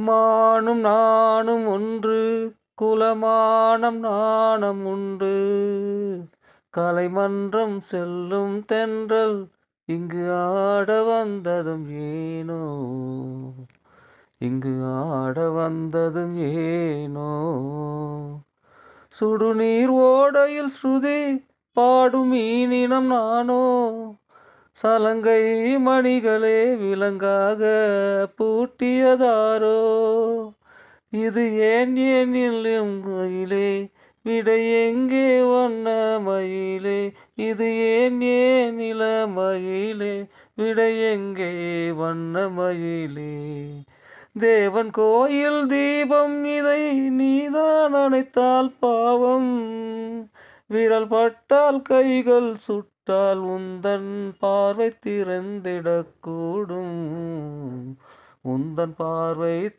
மானும் நானும் ஒன்று குலமானம் நாணம் உண்டு. கலைமன்றம் செல்லும் தென்றல் இங்கு ஆட வந்ததும் ஏனோ? இங்கு ஆட வந்ததும் ஏனோ? சுடுநீர் ஓடையில் ஸ்ருதி பாடும் மீனினம் நானோ? சலங்கை மணிகளே விலங்காக பூட்டியதாரோ? இது ஏன் ஏன் மயிலே? விடை எங்கே வண்ண மயிலே? இது ஏன் ஏன் நில மயிலே? விடை எங்கே வண்ண மயிலே? தேவன் கோயில் தீபம் இதை நீதான் அணைத்தால் பாவம். விரல் பட்டால் கைகள் சுட்டு சுட்டால் உந்தன் பார்வை திறந்திடக்கூடும். உந்தன் பார்வை